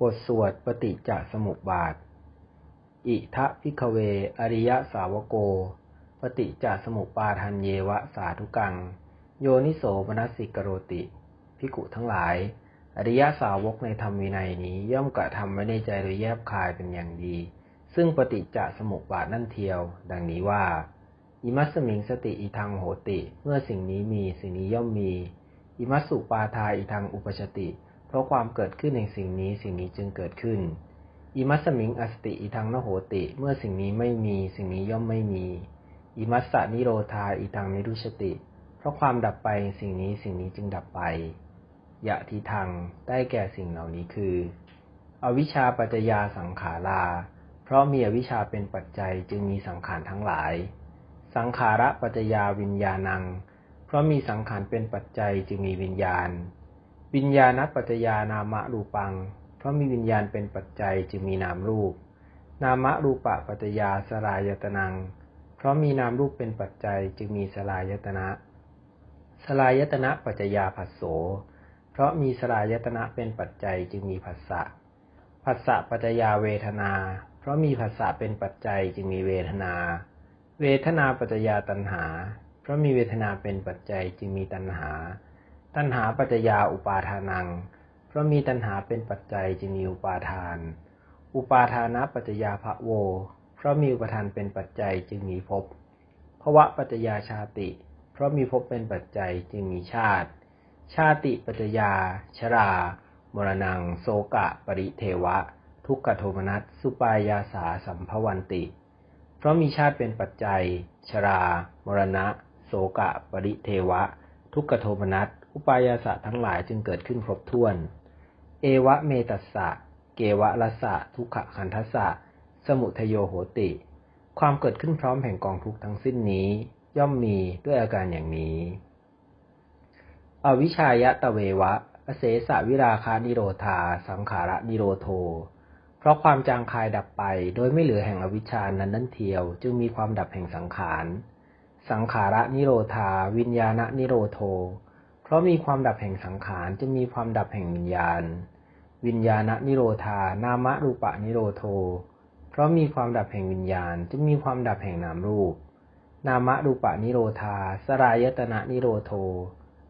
บทสวดปฏิจจสมุปบาท อิทะพิกเว อริยสาวโก ปฏิจจสมุปบาทันเยวะสาธุกัง โยนิโสมนสิกโรติ พิกุทั้งหลาย อริยสาวกในธรรมวินัยนี้ย่อมกระทำไว้ในใจโดยแยบคายเป็นอย่างดี ซึ่งปฏิจจสมุปบาทนั่นเทียว ดังนี้ว่า อิมัสมิงสติอีทังโหติ เมื่อสิ่งนี้มีสิ่งนี้ย่อมมี อิมัสสุปาทาอีทังอุปชติ ราะความเกิดขึ้นในสิ่งนี้สิ่งนี้จึงเกิดขึ้น อิมัสมิงอสติอีทังนโหติ เมื่อสิ่งนี้ไม่มีสิ่งนี้ย่อมไม่มี อิมัสสนิโรธาอีทังนิรุชติ เพราะความดับไปสิ่งนี้สิ่งนี้จึงดับไป ยะทิทังได้แก่สิ่งเหล่านี้คือ อวิชชาปัจจยาสังขาราเพราะมีอวิชชาเป็นปัจจัยจึงมีสังขารทั้งหลาย สังขาระปัจจยาวิญญาณัง เพราะมีสังขารเป็นปัจจัยจึงมีวิญญาณ วิญญาณปัจจยานามะรูปัง เพราะมีวิญญาณเป็นปัจจัยจึงมีนามรูป นามะรูปะปัจจยาสลายตนัง เพราะมีนามรูปเป็นปัจจัยจึงมีสลายตนะ สลายตนะปัจจยาผัสโส เพราะมีสลายตนะเป็นปัจจัยจึงมีผัสสะ ผัสสะปัจจยาเวทนา เพราะมีผัสสะเป็นปัจจัยจึงมีเวทนา เวทนาปัจจยาตัณหา เพราะมีเวทนาเป็นปัจจัยจึงมีตัณหา ตัณหาปัจจยาอุปาทานัง เพราะมีตัณหาเป็นปัจจัยจึงมีอุปาทาน อุปาทานะปัจจยาภะโว เพราะมีอุปทานเป็นปัจจัยจึงมีภพภวะปัจจยาชาติ เพราะมีภพเป็นปัจจัยจึงมีชาติ ชาติปัจจยา ชรามรณัง โสกะ ปริเทวะ ทุกขโทมนัส สุปายาสาสัมภวันติ เพราะมีชาติเป็นปัจจัย ชรา มรณะ โสกะ ปริเทวะ ทุกขโทมนัส อุปายาสะทั้งหลายจึงเกิดขึ้นครบถ้วน เอวะเมตัสสะ เกวะละสะ ทุกขคันทัสสะ สมุทโยโหติ ความเกิดขึ้นพร้อมแห่งกองทุกทั้งสิ้นนี้ ย่อมมีด้วยอาการอย่างนี้ อวิชายะตะเววะ อเสสะวิราคานิโรธา สังขาระนิโรโท เพราะความจางคายดับไป โดยไม่เหลือแห่งอวิชานั้นนั่นเทียว จึงมีความดับแห่งสังขาร สังขาระนิโรธา วิญญาณนิโรโท ราะมีความดับแห่งสังขารจึงมีความดับแห่งวิญญาณ วิญญาณนิโรธา นามะรูปะนิโรโท เพราะมีความดับแห่งวิญญาณจึงมีความดับแห่งนามรูป นามะรูปะนิโรธา สลายตนะนิโรโท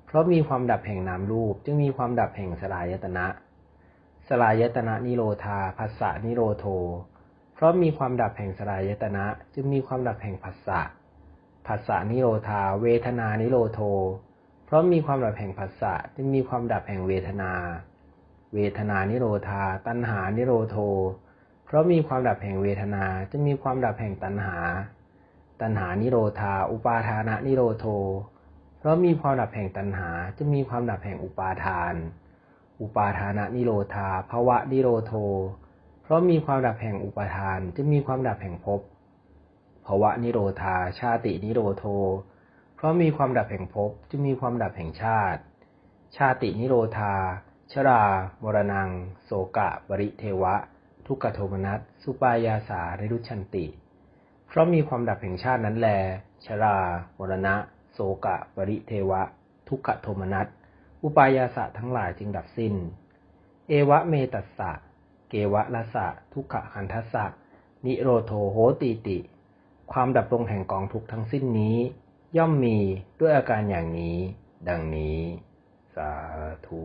เพราะมีความดับแห่งนามรูป จึงมีความดับแห่งสลายตนะ สลายตนะนิโรธาภาษะนิโรโท เพราะมีความดับแห่งสลายตนะ จึงมีความดับแห่งภาษะภาษานิโรธา เวทนานิโรโท เพราะมีความดับแห่งภาษะจึงมีความดับแห่งเวทนา เวทนานิโรธา ตัณหานิโรโท เพราะมีความดับแห่งเวทนาจึงมีความดับแห่งตัณหา ตัณหานิโรธา อุปาทานะนิโรโท เพราะมีความดับแห่งตัณหาจึงมีความดับแห่งอุปาทาน อุปาทานะนิโรธาภวะนิโรโท เพราะมีความดับแห่งอุปาทานจึงมีความดับแห่งภพภวะนิโรธา ชาตินิโรโท ราะมีความดับแห่งภพจึงมีความดับแห่งชาติ ชาตินิโรธา ชรามรณัง โสกะปริเทวะ ทุกขโทมนัส สุปายาสาริรุชันติ เพราะมีความดับแห่งชาตินั้นแล ชรามรณะ โสกะปริเทวะ ทุกขโทมนัส อุปายาสะทั้งหลายจึงดับสิ้น เอวะเมตัสสะ เกวะละสะ ทุกขคันทัสสะ นิโรโทโหติติ ความดับลงแห่งกองทุกทั้งสิ้นนี้ ย่อมมีด้วยอาการอย่างนี้ ดังนี้ สาธุ